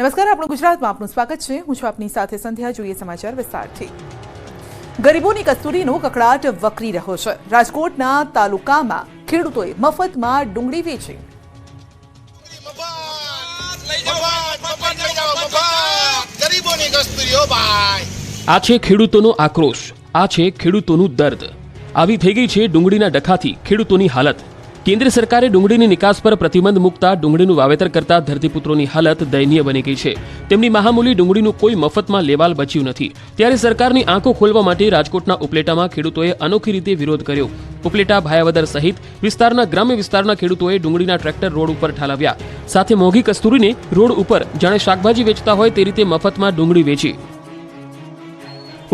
નમસ્કાર આપણું ગુજરાતમાં આપનું સ્વાગત છે. હું છું આપની સાથે સંધ્યા. જોઈએ સમાચાર વિસ્તારથી. ગરીબોની કસ્તુરીનો કકડાટ વકરી રહ્યો છે. રાજકોટના તાલુકામાં ખેડૂતોએ મફતમાં ડુંગળી વેચી. આ છે ખેડૂતોનો આક્રોશ. આ છે ખેડૂતોનું દર્દ. આવી થઈ ગઈ છે ડુંગળીના ડખાથી ખેડૂતોની હાલત. કેન્દ્ર સરકારે ડુંગળીની નિકાસ પર પ્રતિબંધ મૂકતા ડુંગળીનું વાવેતર કરતા ધરતીપુત્રોની હાલત દયનીય બની ગઈ છે. તેમની મહામૂલી ડુંગળીનું કોઈ મફતમાં લેવાલ બચ્યું નથી. ત્યારે સરકારની આંખો ખોલવા માટે રાજકોટના ઉપલેટામાં ખેડૂતોએ અનોખી રીતે વિરોધ કર્યો. ઉપલેટા ભાયાવદર સહિત વિસ્તારના ગ્રામ્ય વિસ્તારના ખેડૂતોએ ડુંગળીના ટ્રેક્ટર રોડ ઉપર ઠાલવ્યા. સાથે મોંઘી કસ્તુરીને રોડ ઉપર જાણે શાકભાજી વેચતા હોય તે રીતે મફતમાં ડુંગળી વેચી.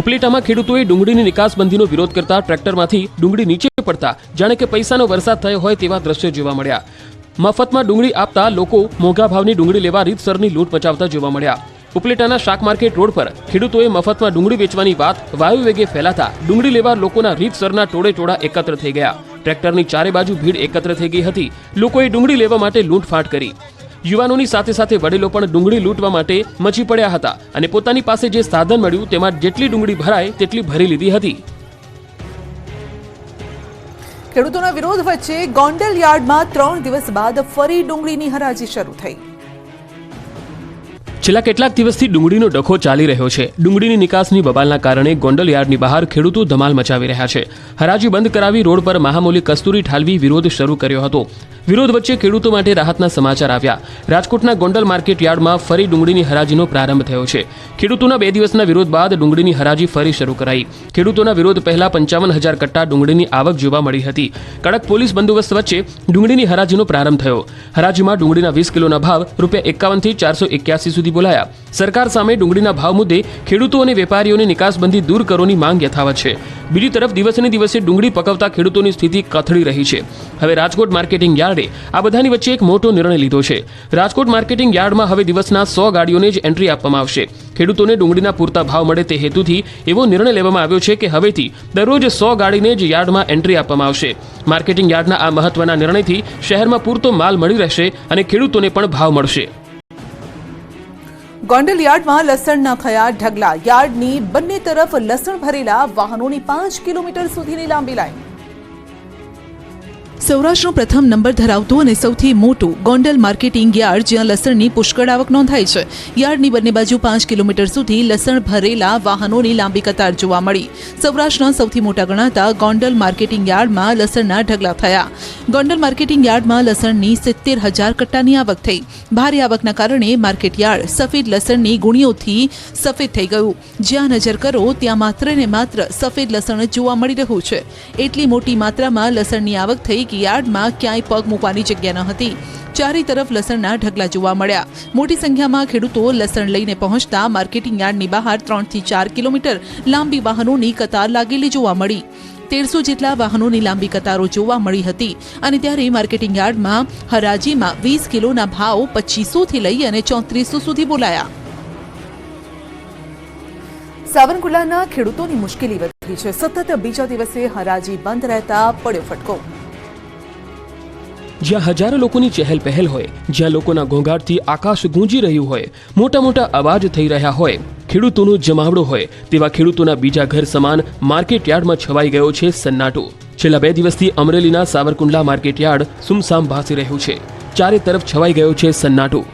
ઉપલેટામાં ખેડૂતોએ ડુંગળીની નિકાસબંધીનો વિરોધ કરતા ટ્રેક્ટરમાંથી ડુંગળી નીચે પડતા જાણે કે પૈસાનો વરસાદ થયો હોય તેવા દ્રશ્યો જોવા મળ્યા. મફતમાં ડુંગળી આપતા લોકો મોંઘા ભાવની ડુંગળી લેવા રીતસરની લૂંટ મચાવતા જોવા મળ્યા. ઉપલેટાના શાક માર્કેટ રોડ પર ખેડૂતોએ મફતમાં ડુંગળી વેચવાની વાત વાયુ વેગે ફેલાતા ડુંગળી લેવા લોકોના રીતસરના ટોળે ટોળા એકત્ર થઈ ગયા. ટ્રેક્ટરની ચારે બાજુ ભીડ એકત્ર થઈ ગઈ હતી. લોકોએ ડુંગળી લેવા માટે લૂંટફાટ કરી. યુવાનોની સાથે સાથે વડીલો પણ ડુંગળી લૂંટવા માટે મચી પડ્યા હતા અને પોતાની પાસે જે સાધન મળ્યું તેમાં જેટલી ડુંગળી ભરાય તેટલી ભરી લીધી હતી. ખેડૂતોના વિરોધ વચ્ચે ગોંડલ યાર્ડમાં ત્રણ દિવસ બાદ ફરી ડુંગળીની હરાજી શરૂ થઈ. છેલ્લા કેટલાક દિવસથી ડુંગળીનો ડખો ચાલી રહ્યો છે. ડુંગળીની નિકાસની બબાલના કારણે ગોંડલ યાર્ડની બહાર ખેડૂતો ધમાલ મચાવી રહ્યા છે. હરાજી બંધ કરાવી રોડ પર મહામૂલી કસ્તુરી ઠાલવી વિરોધ શરૂ કર્યો હતો. વિરોધ વચ્ચે ખેડૂતો માટે રાહતના સમાચાર આવ્યા. રાજકોટના ગોંડલ માર્કેટ યાર્ડમાં ફરી ડુંગળીની હરાજીનો પ્રારંભ થયો છે. ખેડૂતોના બે દિવસના વિરોધ બાદ ડુંગળીની હરાજી ફરી શરૂ કરાઈ. ખેડૂતોના વિરોધ પહેલા પંચાવન હજાર કટ્ટા ડુંગળીની આવક જોવા મળી હતી. કડક પોલીસ બંદોબસ્ત વચ્ચે ડુંગળીની હરાજીનો પ્રારંભ થયો. હરાજીમાં ડુંગળીના વીસ કિલોના ભાવ રૂપિયા એકાવનથી ચારસો એક્યાસી સુધી બોલાયા. સરકાર સામે ડુંગળીના ભાવ મુદ્દે ખેડૂતો અને વેપારીઓને નિકાસબંધી દૂર કરવાની માંગ યથાવત છે. બીજી તરફ દિવસને દિવસે ડુંગળી પકવતા ખેડૂતોની સ્થિતિ કથળી રહી છે. હવે રાજકોટ માર્કેટિંગ યાર્ડે આ બધાની વચ્ચે એક મોટો નિર્ણય લીધો છે. રાજકોટ માર્કેટિંગ યાર્ડમાં હવે દિવસના સો ગાડીઓને જ એન્ટ્રી આપવામાં આવશે. ખેડૂતોને ડુંગળીના પૂરતા ભાવ મળે તે હેતુથી એવો નિર્ણય લેવામાં આવ્યો છે કે હવેથી દરરોજ સો ગાડીને જ યાર્ડમાં એન્ટ્રી આપવામાં આવશે. માર્કેટિંગ યાર્ડના આ મહત્વના નિર્ણયથી શહેરમાં પૂરતો માલ મળી રહેશે અને ખેડૂતોને પણ ભાવ મળશે. ગોંડલ યાર્ડમાં લસણના થયા ઢગલા. યાર્ડની બંને તરફ લસણ ભરેલા વાહનોની પાંચ કિલોમીટર સુધીની લાંબી લાઈન. સૌરાષ્ટ્રનો પ્રથમ નંબર ધરાવતું અને સૌથી મોટું ગોંડલ માર્કેટિંગ યાર્ડ, જ્યાં લસણની પુષ્કળ આવક નોંધાઈ છે. યાર્ડની બંને બાજુ પાંચ કિલોમીટર સુધી લસણ ભરેલા વાહનોની લાંબી કતાર જોવા મળી. સૌરાષ્ટ્રના સૌથી મોટા ગણાતા ગોંડલ માર્કેટિંગ યાર્ડમાં લસણના ઢગલા થયા. ગોંડલ માર્કેટિંગ યાર્ડમાં લસણની સિત્તેર હજાર કટ્ટાની આવક થઈ. ભારે આવકના કારણે માર્કેટ યાર્ડ સફેદ લસણની ગુણીઓથી સફેદ થઈ ગયું. જ્યાં નજર કરો, ત્યાં માત્ર ને માત્ર સફેદ લસણ જોવા મળી રહ્યું છે. એટલી મોટી માત્રામાં લસણની આવક થઈ યાર્ડમાં ક્યાંય પગ મૂકવાની જગ્યા ન હતી. ચારે તરફ લસણના ઢગલા જોવા મળ્યા. મોટી સંખ્યામાં ખેડૂતો લસણ લઈને પહોંચતા માર્કેટિંગ યાર્ડની બહાર ત્રણથી ચાર કિલોમીટર લાંબી વાહનોની કતાર લાગેલી જોવા મળી. તેરસો જેટલા વાહનોની લાંબી કતારો જોવા મળી હતી અને ત્યારે માર્કેટિંગ યાર્ડમાં હરાજીમાં વીસ કિલોના ભાવ પચીસોથી લઈ અને ચોત્રીસો સુધી બોલાયા. સાવરકુલાના ખેડૂતોની મુશ્કેલી વધી છે. સતત બીજા દિવસે હરાજી બંધ રહેતા પડ્યો ફટકો. જ્યાં હજારો લોકોની ચહેલ પહેલ હોય, જ્યાં લોકોના ઘોંઘાટથી આકાશ ગુંજી રહ્યું હોય, મોટા મોટા અવાજ થઈ રહ્યા હોય, ખેડૂતોનો જમાવડો હોય, તેવા ખેડૂતોના બીજા ઘર સમાન માર્કેટ યાર્ડમાં છવાઈ ગયો છે સન્નાટો. છેલ્લા બે દિવસથી અમરેલીના સાવરકુંડલા માર્કેટ યાર્ડ સુમસામ ભાસી રહ્યું છે. ચારે તરફ છવાઈ ગયો છે સન્નાટો.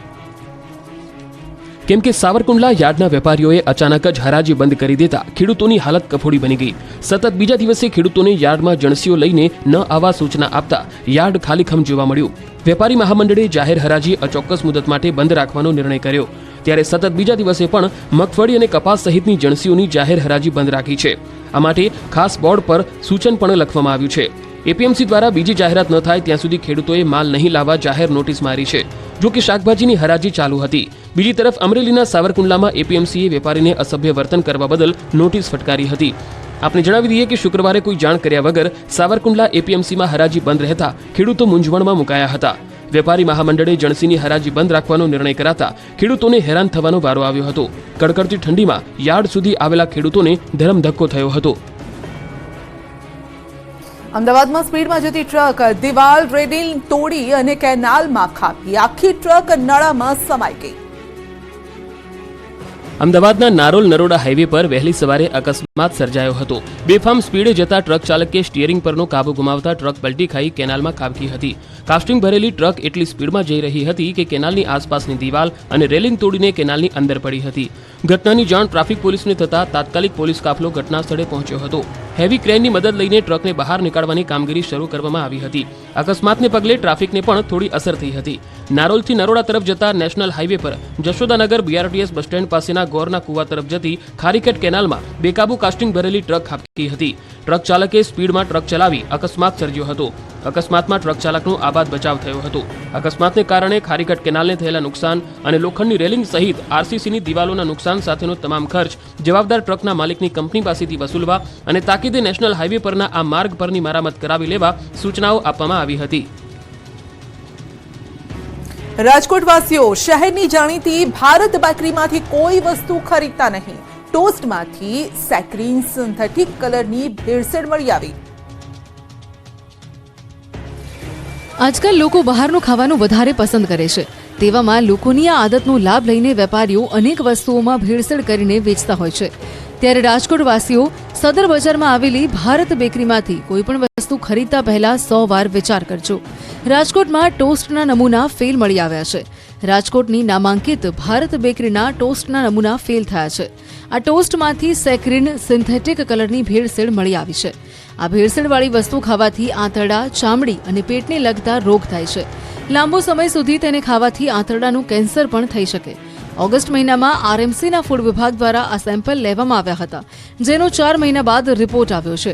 કેમ કે સાવરકુંડલા યાર્ડના વેપારીઓએ અચાનક જ હરાજી બંધ કરી દેતા ખેડૂતોની હાલત કફોડી બની ગઈ. સતત બીજા દિવસે ખેડૂતોને યાર્ડમાં જણસીઓ લઈને ન આવવા સૂચના આપતા યાર્ડ ખાલીખમ જોવા મળ્યું. વેપારી મહામંડળે જાહેર હરાજી અચોક્કસ મુદત માટે બંધ રાખવાનો નિર્ણય કર્યો. ત્યારે સતત બીજા દિવસે પણ મગફળી અને કપાસ સહિતની જણસીઓની જાહેર હરાજી બંધ રાખી છે. આ માટે ખાસ બોર્ડ પર સૂચન પણ લખવામાં આવ્યું છે. એપીએમસી દ્વારા બીજી જાહેરાત ન થાય ત્યાં સુધી ખેડૂતોએ માલ નહીં લાવવા જાહેર નોટિસ મારી છે. જો કે શાકભાજીની હરાજી ચાલુ હતી. બીજી તરફ અમરેલીના સાવરકુંડલામાં એપીએમસીએ વેપારીને અસભ્ય વર્તન કરવા બદલ નોટિસ ફટકારી હતી. આપને જણાવી દઈએ કે શુક્રવારે કોઈ જાણ કર્યા વગર સાવરકુંડલા એપીએમસીમાં હરાજી બંધ રહેતા ખેડૂતો મૂંઝવણમાં મુકાયા હતા. વેપારી મહામંડળે જણસીની હરાજી બંધ રાખવાનો નિર્ણય કરાતા ખેડૂતોને હેરાન થવાનો વારો આવ્યો હતો. કડકડતી ઠંડીમાં યાર્ડ સુધી આવેલા ખેડૂતોને ધરમ ધક્કો થયો હતો. અમદાવાદમાં સ્પીડમાં જતી ટ્રક દિવાલ રેડિંગ તોડી અને કેનાલમાં ખાપી. આખી ટ્રક નળામાં સમાઈ ગઈ. અમદાવાદના નારોલ નરોડા હાઈવે પર વહેલી સવારે અકસ્માત સર્જાયો હતો. બેફામ સ્પીડે જતા ટ્રક ચાલકે સ્ટીયરિંગ પરનો કાબુ ગુમાવતા ટ્રક પલટી ખાઈ કેનાલમાં ખાબકી હતી. કાસ્ટિંગ ભરેલી ટ્રક એટલી સ્પીડમાં જઈ રહી હતી કે કેનાલની આસપાસની દિવાલ અને રેલિંગ તોડીને કેનાલની અંદર પડી હતી. ઘટનાની જાણ ટ્રાફિક પોલીસને થતા તાત્કાલિક પોલીસ કાફલો ઘટના સ્થળે પહોંચ્યો હતો. હેવી ક્રેનની મદદ લઈને ટ્રકને બહાર નીકાળવાની કામગીરી શરૂ કરવામાં આવી હતી. અકસ્માતને પગલે ટ્રાફિકને પણ થોડી અસર થઈ હતી. નારોલથી નરોડા તરફ જતા નેશનલ હાઈવે પર જશોદાનગર બીઆરટીએસ બસ સ્ટેન્ડ પાસેના ગોરના કુવા તરફ જતી ખારીકેટ કેનાલમાં બેકાબુ કાસ્ટિંગ ભરેલી ટ્રક ખાબકી હતી. ટ્રક ચાલકે સ્પીડમાં ટ્રક ચલાવી અકસ્માત સર્જ્યો હતો. અકસ્માતમાં ટ્રક ચાલકનો આબાદ બચાવ થયો હતો. અકસ્માતને કારણે ખારીકટ કેનાલને થયેલા નુકસાન અને લોખંડની રેલિંગ સહિત આરસીસીની દિવાલોના નુકસાન સાથેનો તમામ ખર્ચ જવાબદાર ટ્રકના માલિકની કંપની પાસેથી વસૂલવા અને તાકીદે નેશનલ હાઈવે પરના આ માર્ગ પરની મરામત કરાવી લેવા સૂચનાઓ આપવામાં આવી હતી. રાજકોટવાસીઓ, શહેરની જાણીતી ભારત બેકરીમાંથી કોઈ વસ્તુ ખરીદતા નહીં. ટોસ્ટમાંથી સેક્રીન સિન્થેટિક કલરની ભેળસેળ મળી આવી. આજકાલ લોકો બહારનું ખાવાનું વધારે પસંદ કરે છે. તેવામાં લોકોની આ આદતનો લાભ લઈને વેપારીઓ અનેક વસ્તુઓમાં ભેળસેળ કરીને વેચતા હોય છે. ત્યારે રાજકોટવાસીઓ સદર બજારમાં આવેલી ભારત બેકરીમાંથી કોઈ પણ વસ્તુ ખરીદતા પહેલા સો વાર વિચાર કરજો. રાજકોટમાં ટોસ્ટના નમૂના ફેલ મળી આવ્યા છે. રાજકોટની નામાંકિત ભારત બેકરીના ટોસ્ટના નમૂના ફેલ થયા છે. આ ટોસ્ટમાંથી સેક્રિન સિન્થેટિક કલરની ભેળસેળ મળી આવી છે. આ ભેળસેળવાળી વસ્તુ ખાવાથી આંતરડા, ચામડી અને પેટને લગતા રોગ થાય છે. લાંબો સમય સુધી તેને ખાવાથી આંતરડાનું કેન્સર પણ થઈ શકે. ઓગસ્ટ મહિનામાં આરએમસીના ફૂડ વિભાગ દ્વારા આ સેમ્પલ લેવામાં આવ્યા હતા, જેનો ચાર મહિના બાદ રિપોર્ટ આવ્યો છે.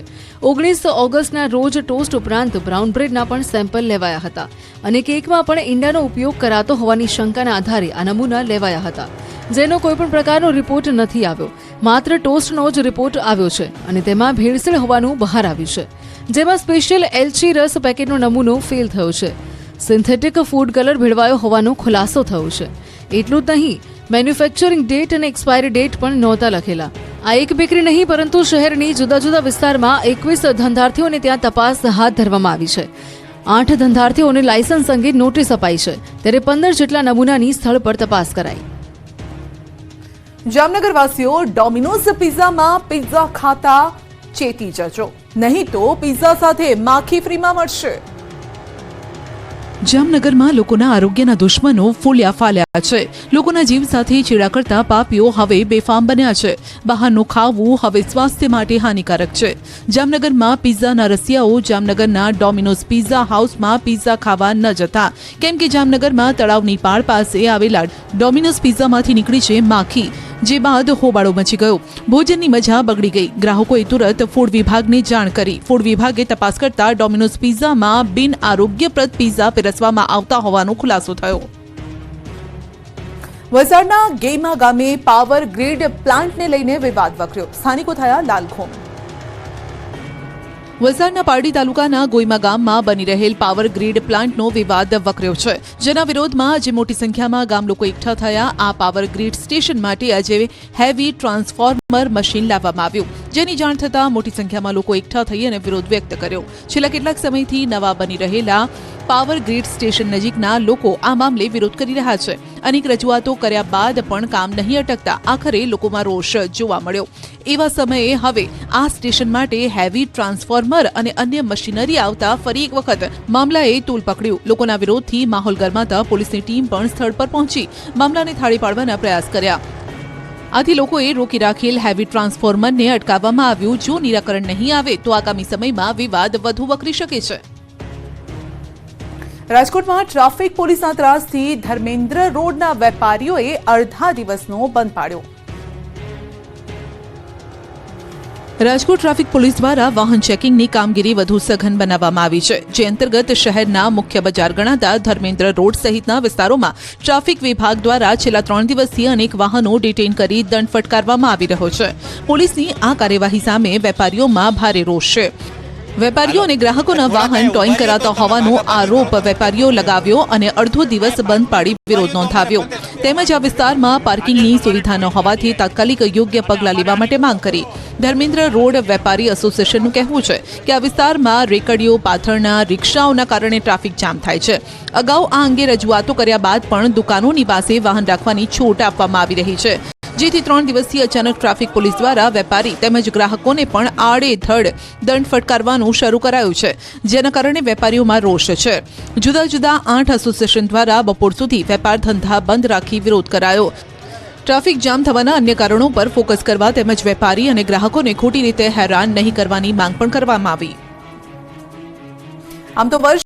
ઓગણીસ ઓગસ્ટના રોજ ટોસ્ટ ઉપરાંત બ્રાઉન બ્રેડના પણ સેમ્પલ લેવાયા હતા અને કેકમાં પણ ઈંડાનો ઉપયોગ કરાતો હોવાની શંકાના આધારે આ નમૂના લેવાયા હતા. જેનો કોઈપણ પ્રકારનો રિપોર્ટ નથી આવ્યો, માત્ર ટોસ્ટનો જ રિપોર્ટ આવ્યો છે અને તેમાં ભેળસેળ હોવાનું બહાર આવ્યું છે. જેમાં સ્પેશિયલ એલચી રસ પેકેટનો નમૂનો ફેલ થયો છે. સિન્થેટિક ફૂડ કલર ભેળવાયો હોવાનો ખુલાસો થયો છે. એટલું જ નહીં મેન્યુફેક્ચરિંગ ડેટ અને એક્સપાયરી ડેટ પણ નહોતા લખેલા. આ એક બેકરી નહીં પરંતુ શહેરની જુદા જુદા વિસ્તારમાં એકવીસ ધંધાર્થીઓને ત્યાં તપાસ હાથ ધરવામાં આવી છે. આઠ ધંધાર્થીઓને લાયસન્સ અંગે નોટિસ અપાઈ છે. ત્યારે પંદર જેટલા નમૂનાની સ્થળ પર તપાસ કરાઈ. જામનગરવાસીઓ ડોમિનોઝ પિઝામાં પિઝા ખાતા ચેતી જજો. નહીં તો પિઝા સાથે માખી ફ્રીમાં મળશે. જામનગરમાં લોકોના આરોગ્યના દુશ્મનો ફૂલ્યા ફાલ્યા. છે. લોકોના જીવ સાથે ચેડા કરતા પાપીઓ હવે બેફામ બન્યા છે. બહારનું ખાવું હવે સ્વાસ્થ્ય માટે હાનિકારક છે. જામનગરમાં પિઝાના રસિયાઓ, જામનગરના ડોમિનોઝ પિઝા હાઉસમાં પિઝા ખાવા ન જતા. કેમ કે જામનગરમાં તળાવની પાળ પાસે આવેલા ડોમિનોઝ પિઝામાંથી નીકળી છે માખી, જે બાદ હોબાળો મચી ગયો. ભોજનની મજા બગડી ગઈ. ગ્રાહકોએ તુરંત ફૂડ વિભાગને જાણ કરી. ફૂડ વિભાગે તપાસ કરતા ડોમિનોઝ પિઝામાં બિન આરોગ્યપ્રદ પિઝા પીરસવામાં આવતા હોવાનો ખુલાસો થયો. વલસાડના ગેમા ગામે પાવર ગ્રીડ પ્લાન્ટને લઈને વિવાદ વકર્યો. સ્થાનિકો થયા લાલઘોમ વલસાડના પારડી તાલુકાના ગોઈમા ગામમાં બની રહેલ પાવર ગ્રીડ પ્લાન્ટનો વિવાદ વકર્યો છે. જેના વિરોધમાં આજે મોટી સંખ્યામાં ગામ લોકો એકઠા થયા. આ પાવર ગ્રીડ સ્ટેશન માટે આજે હેવી ટ્રાન્સફોર્મર મશીન લાવવામાં આવ્યું. જેની જાણ થતાં મોટી સંખ્યામાં લોકો એકઠા થઈ અને વિરોધ વ્યક્ત કર્યો. છેલ્લા કેટલાક સમયથી નવા બની રહેલા પાવર ગ્રીડ સ્ટેશન નજીકના લોકો આ મામલે વિરોધ કરી રહ્યા છે. અનેક રજૂઆતો કર્યા બાદ પણ કામ નહીં અટકતા આખરે લોકોમાં રોષ જોવા મળ્યો. એવા સમયે હવે આ સ્ટેશન માટે હેવી ટ્રાન્સફોર્મર અને અન્ય મશીનરી આવતા ફરી એક વખત મામલાએ તૂલ પકડ્યું. લોકોના વિરોધથી માહોલ ગરમાતા પોલીસની ટીમ પણ સ્થળ પર પહોંચી. મામલાને થાળી પાડવાના પ્રયાસ કર્યા. આથી લોકોએ રોકી રાખેલ હેવી ટ્રાન્સફોર્મરને અટકાવવામાં આવ્યું. જો નિરાકરણ નહીં આવે, તો આગામી સમયમાં વિવાદ વધુ વકરી શકે છે. રાજકોટમાં ટ્રાફિક પોલીસના ત્રાસથી ધર્મેન્દ્ર રોડના વેપારીઓએ અડધા દિવસનો બંધ પાડ્યો. રાજકોટ ટ્રાફિક પોલીસ દ્વારા વાહન ચેકિંગની કામગીરી વધુ સઘન બનાવવામાં આવી છે, જે અંતર્ગત શહેરના મુખ્ય બજાર ગણાતા ધર્મેન્દ્ર રોડ સહિતના વિસ્તારોમાં ટ્રાફિક વિભાગ દ્વારા છેલ્લા ત્રણ દિવસથી અનેક વાહનો ડિટેન કરી દંડ ફટકારવામાં આવી રહ્યો છે. પોલીસની આ કાર્યવાહી સામે વેપારીઓમાં ભારે રોષ છે. વેપારીઓ અને ગ્રાહકોના વાહન ટોઈંગ કરાતા હોવાનો આરોપ વેપારીઓ લગાવ્યો અને અડધો દિવસ બંધ પાડી વિરોધ નોંધાવ્યો. તેમજ આ વિસ્તારમાં પાર્કિંગની સુવિધા ન હોવાથી તાત્કાલિક યોગ્ય પગલાં લેવા માટે માંગ કરી. ધર્મેન્દ્ર રોડ વેપારી એસોસિએશનનું કહેવું છે કે આ વિસ્તારમાં રેકડીઓ પાથરના રિક્ષાઓના કારણે ટ્રાફિક જામ થાય છે. અગાઉ આ અંગે રજૂઆતો કર્યા બાદ પણ દુકાનોની પાસે વાહન રાખવાની છૂટ આપવામાં આવી રહી છે. જેથી ત્રણ દિવસથી અચાનક ટ્રાફિક પોલીસ દ્વારા વેપારી તેમજ ગ્રાહકોને પણ આડેધડ દંડ ફટકારવાનું શરૂ કરાયું છે, જેના કારણે વેપારીઓમાં રોષ છે. જુદા જુદા આઠ એસોસિએશન દ્વારા બપોર સુધી વેપાર ધંધા બંધ રાખી વિરોધ કરાયો. ટ્રાફિક જામ થવાના અન્ય કારણો પર ફોકસ કરવા તેમજ વેપારી અને ગ્રાહકોને ખોટી રીતે હેરાન નહીં કરવાની માંગ પણ કરવામાં આવી. આમ તો વર્ષ